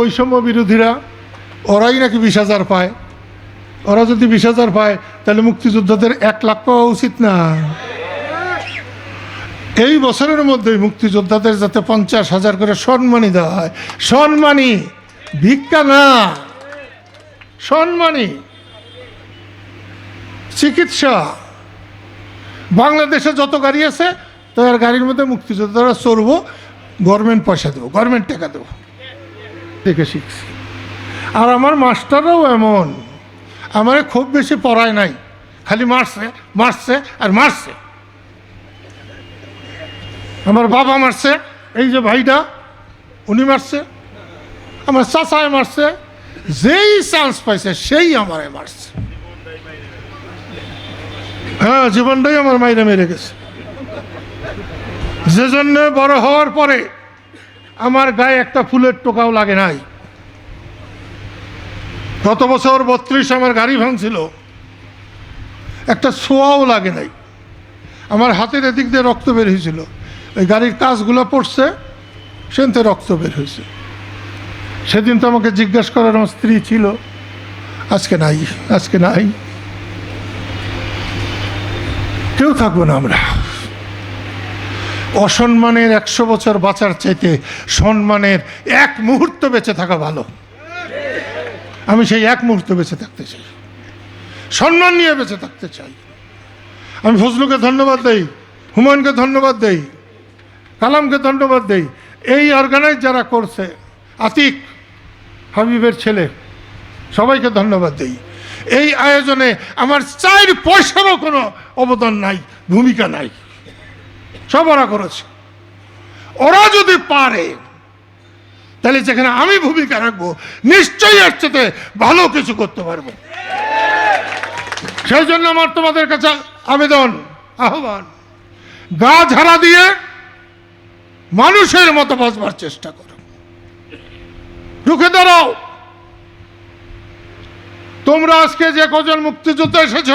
বৈষম্য বিরোধীরা, ওরাই নাকি বিশ হাজার পায়? ওরা যদি বিশ হাজার পায়, তাহলে মুক্তিযোদ্ধাদের এক লাখ পাওয়া উচিত না। এই বছরের মধ্যে মুক্তিযোদ্ধাদের যাতে পঞ্চাশ হাজার করে সম্মানী দেওয়া হয়। সম্মানী ভিক্ষা না। সম্মানী চিকিৎসা। বাংলাদেশে যত গাড়ি আছে তো আর গাড়ির মধ্যে মুক্তিযোদ্ধারা চড়বো গভর্নমেন্ট পয়সা দেবো গভর্নমেন্ট টাকা দেবো। দেখে শিখছি। আর আমার মাস্টাররাও এমন। আমার খুব বেশি পড়ায় নাই। খালি মারছে মারছে আর মারছে। আমার বাবা মারছে, এই যে ভাইটা, উনি মারছে, আমার চাচায় মারছে, যেই চান্স পাইছে, সেই আমারে মারছে। হ্যাঁ জীবনটাই আমার মাইরে মেরে গেছে। যে জন্য বড় হওয়ার পরে আমার গায়ে একটা ফুলের টোকাও লাগে নাই। গত বছর বত্রিশ আমার গাড়ি ভাঙছিল। একটা ছোঁয়াও লাগে নাই। আমার হাতের এদিক দিয়ে রক্ত বের হয়েছিল। ওই গাড়ির কাজগুলো পড়ছে, সেনতে রক্ত বের হয়েছে। সেদিন তো আমাকে জিজ্ঞাসা করার আমার স্ত্রী ছিল। আজকে নাই আজকে নাই। কেউ থাকব না আমরা। অসম্মানের একশো বছর বাঁচার চাইতে সম্মানের এক মুহূর্ত বেঁচে থাকা ভালো। আমি সেই এক মুহূর্ত বেঁচে থাকতে চাই। সম্মান নিয়ে বেঁচে থাকতে চাই। আমি ফজলুকে ধন্যবাদ দেই, হুমায়ুনকে ধন্যবাদ দেই, কালামকে ধন্যবাদ দেই। এই অর্গানাইজ যারা করছে, আতিক হাবিবের ছেলে, সবাইকে ধন্যবাদ দেই। এই আয়োজনে আমার চার পয়সারও কোনো অবদান নাই, ভূমিকা নাই। সব ওরা করেছে। ওরা যদি পারে, তাহলে যেখানে আমি ভূমিকা রাখব, নিশ্চয়ই এর সাথে ভালো কিছু করতে পারব। সেই জন্য আমার তোমাদের কাছে আবেদন, আহ্বান। গা ঝাড়া দিয়ে মানুষের মতো বাঁচবার চেষ্টা করো। রুখে দাঁড়াও। তোমরা আজকে যে কজন মুক্তিযুদ্ধ এসেছ,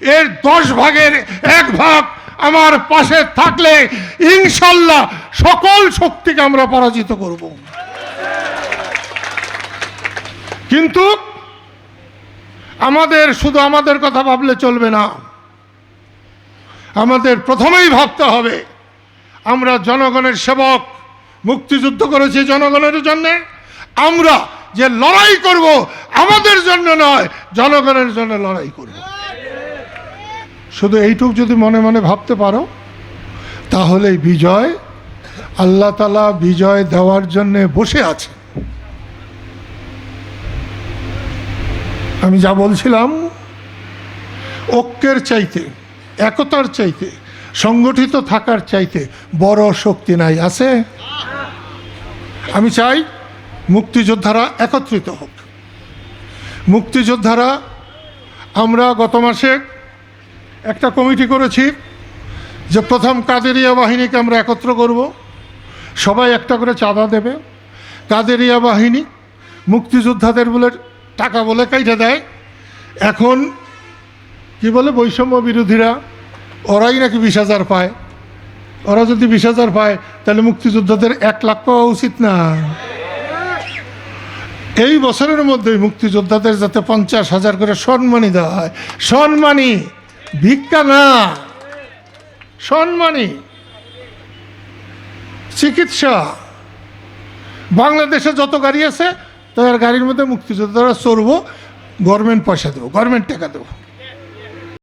এর দশ ভাগের এক ভাগ আমার পাশে থাকলে ইনশাল্লাহ সকল শক্তিকে আমরা পরাজিত করব। কিন্তু আমাদের শুধু আমাদের কথা ভাবলে চলবে না। আমাদের প্রথমেই ভাবতে হবে, আমরা জনগণের সেবক, মুক্তিযুদ্ধ করেছি জনগণের জন্যে, আমরা যে লড়াই করব আমাদের জন্য নয়, জনগণের জন্য লড়াই করব। শুধু এইটুক যদি মনে মনে ভাবতে পারো তাহলে বিজয় আল্লাহ তালা বিজয় দেওয়ার জন্যে বসে আছে। আমি যা বলছিলাম, ঐক্যের চাইতে, একতার চাইতে, সংগঠিত থাকার চাইতে বড় শক্তি নাই, আছে? আমি চাই মুক্তিযোদ্ধারা একত্রিত হোক। মুক্তিযোদ্ধারা, আমরা গত মাসে একটা কমিটি করেছি যে প্রথম কাদেরিয়া বাহিনীকে আমরা একত্র করব। সবাই একটা করে চাঁদা দেবে। কাদেরিয়া বাহিনী মুক্তিযোদ্ধাদের বলে টাকা বলে কাইটা দেয়। এখন কি বলে বৈষম্য বিরোধীরা, ওরাই নাকি বিশ হাজার পায়। ওরা যদি বিশ হাজার পায়, তাহলে মুক্তিযোদ্ধাদের এক লাখ পাওয়া উচিত না। এই বছরের মধ্যে মুক্তিযোদ্ধাদের যাতে পঞ্চাশ হাজার করে সম্মানী দেওয়া হয়। সম্মানী! ভিক্ষা না সম্মানী চিকিৎসা। বাংলাদেশে যত গাড়ি আছে, তাদের গাড়ির মধ্যে মুক্তিযোদ্ধারা চড়বো গভর্নমেন্ট পয়সা দেবো গভর্নমেন্ট টাকা দেবো।